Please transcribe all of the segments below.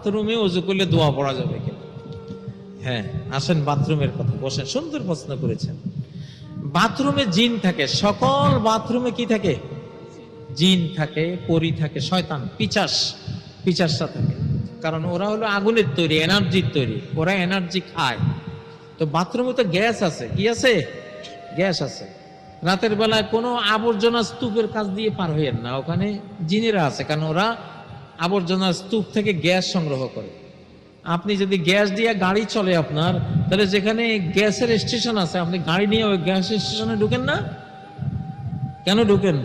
বাথরুমে অজু করলে দোয়া পড়া যাবে কিনা? হ্যাঁ আসেন বাথরুমের কথা, বসেন। সুন্দর প্রশ্ন করেছেন। বাথরুমে জিন থাকে, সকল বাথরুমে কি থাকে? জিন থাকে, পরি থাকে, শয়তান, পিচাস পিচাসটা থাকে। কারণ ওরা হলো আগুনের তৈরি, এনার্জির তৈরি, ওরা এনার্জি খায়। তো বাথরুমে তো গ্যাস আছে, কি আছে? গ্যাস আছে। রাতের বেলায় কোনো আবর্জনা স্তূপের কাছ দিয়ে পার হইয়েন না, ওখানে জিনেরা আছে, কারণ ওরা আবর্জনা স্তূপ থেকে গ্যাস সংগ্রহ করে। আপনি যদি গ্যাস দিয়ে গাড়ি চলে আপনার, তাহলে যেখানে গ্যাসের স্টেশন আছে, আপনি গাড়ি নিয়ে ওই গ্যাস স্টেশনে ঢুকেন না? কেন ঢুকেন?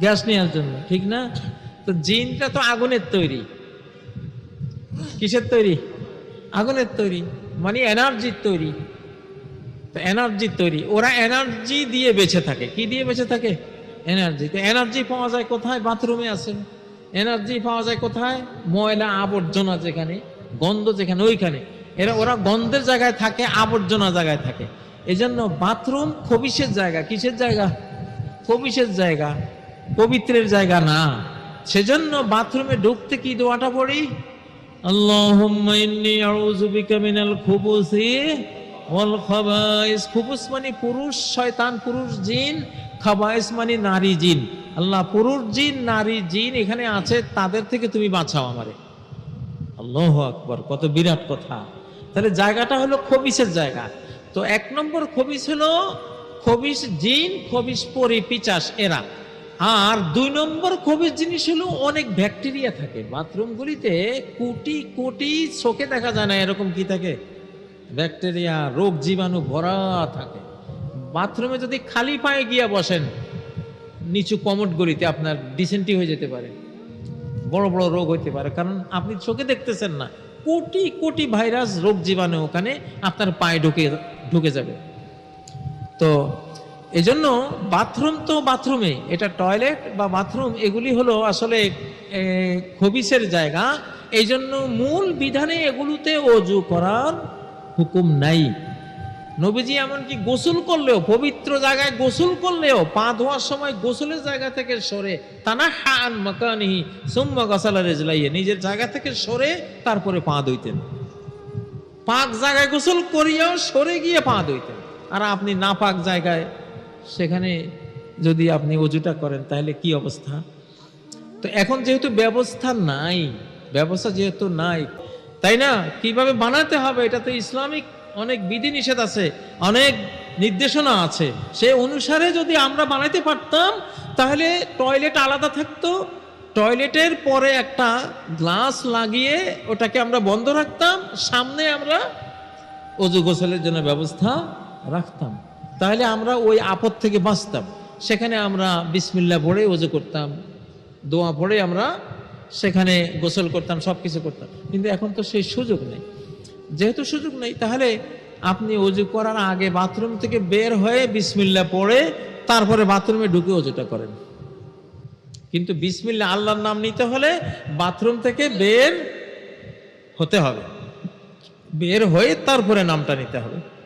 গ্যাস নেওয়ার জন্য, ঠিক না? তো জিনটা তো আগুনের তৈরি। কিসের তৈরি? আগুনের তৈরি মানে এনার্জির তৈরি। তো এনার্জির তৈরি, ওরা এনার্জি দিয়ে বেঁচে থাকে। কি দিয়ে বেঁচে থাকে? এনার্জি। তো এনার্জি পাওয়া যায় কোথায়? বাথরুমে আছে এনার্জি পাওয়া যায় কোথায়? ময়লা আবর্জনা যেখানে, গন্ধ যেখানে, ওইখানে। এরা, ওরা গন্ধের জায়গায় থাকে, আবর্জনা জায়গায় থাকে। এজন্য বাথরুম খবিসের জায়গা। কিসের জায়গা? খবিসের জায়গা। পবিত্রের জায়গা না। সেজন্য বাথরুমে ঢুকতে কি দোয়াটা পড়ি? মানে পুরুষ, শয়তান, পুরুষ, জিন। খাবাইস মানে নারী জিন। আল্লাহ, পুরুষ জিন, নারী জিন এখানে আছে, তাদের থেকে তুমি বাঁচাও আমারে। আল্লাহ আকবর, কত বিরাট কথা। তাহলে জায়গাটা হলো খবিসের জায়গা। তো এক নম্বর খবিস হলো খবিস জিন, খবিস পরি পিচাস এরা। আর দুই নম্বর খবিস জিনিস হলো অনেক ব্যাকটেরিয়া থাকে। বাথরুমগুলিতে কোটি কোটি চোখে দেখা যায় না, এরকম কি থাকে? ব্যাকটেরিয়া, রোগ জীবাণু ভরা থাকে। বাথরুমে যদি খালি পায়ে গিয়া বসেন, নিচু কমট গলিতে আপনার ডিসেন্টি হয়ে যেতে পারে, বড় বড় রোগ হইতে পারে। কারণ আপনি চোখে দেখতেছেন না, কোটি কোটি ভাইরাস রোগ জীবাণু ওখানে আপনার পায়ে ঢুকে ঢুকে যাবে। তো এজন্য বাথরুম তো বাথরুমে, এটা টয়লেট বা বাথরুম, এগুলি হলো আসলে খবিসের জায়গা। এই জন্য মূল বিধানে এগুলোতে অজু করার হুকুম নাই। নবীজি এমনকি গোসল করলেও, পবিত্র জায়গায় গোসল করলেও, পা ধোয়ার সময় গোসলের জায়গা থেকে সরে তানা হান মাকানিহি সুম্মা গসালা রেজলাইয়ে নিজের জায়গা থেকে সরে তারপরে পা ধুইতেন। পাক জায়গায় গোসল করিয়াও সরে গিয়ে পা ধুইতেন। আর আপনি না পাক জায়গায়, সেখানে যদি আপনি অজুটা করেন, তাহলে কি অবস্থা? তো এখন যেহেতু ব্যবস্থা নাই, ব্যবস্থা যেহেতু নাই, তাই না? কীভাবে বানাতে হবে, এটা তো ইসলামিক অনেক বিধি নিষেধ আছে, অনেক নির্দেশনা আছে। সে অনুসারে যদি আমরা বানাইতে পারতাম, তাহলে টয়লেট আলাদা থাকতো। টয়লেটের পরে একটা গ্লাস লাগিয়ে ওটাকে আমরা বন্ধ রাখতাম, সামনে আমরা অজু গোসলের জন্য ব্যবস্থা রাখতাম। তাহলে আমরা ওই আপদ থেকে বাঁচতাম। সেখানে আমরা বিসমিল্লা পড়ে অজু করতাম, দোয়া পড়ে আমরা সেখানে গোসল করতাম সব কিছু করতাম। কিন্তু এখন তো সেই সুযোগ নেই। যেহেতু সুযোগ নেই, তাহলে আপনি অজু করার আগে বাথরুম থেকে বের হয়ে বিসমিল্লা পড়ে তারপরে বাথরুমে ঢুকে অজুটা করেন। কিন্তু বিসমিল্লা আল্লাহর নাম নিতে হলে বাথরুম থেকে বের হতে হবে। বের হয়ে তারপরে নামটা নিতে হবে।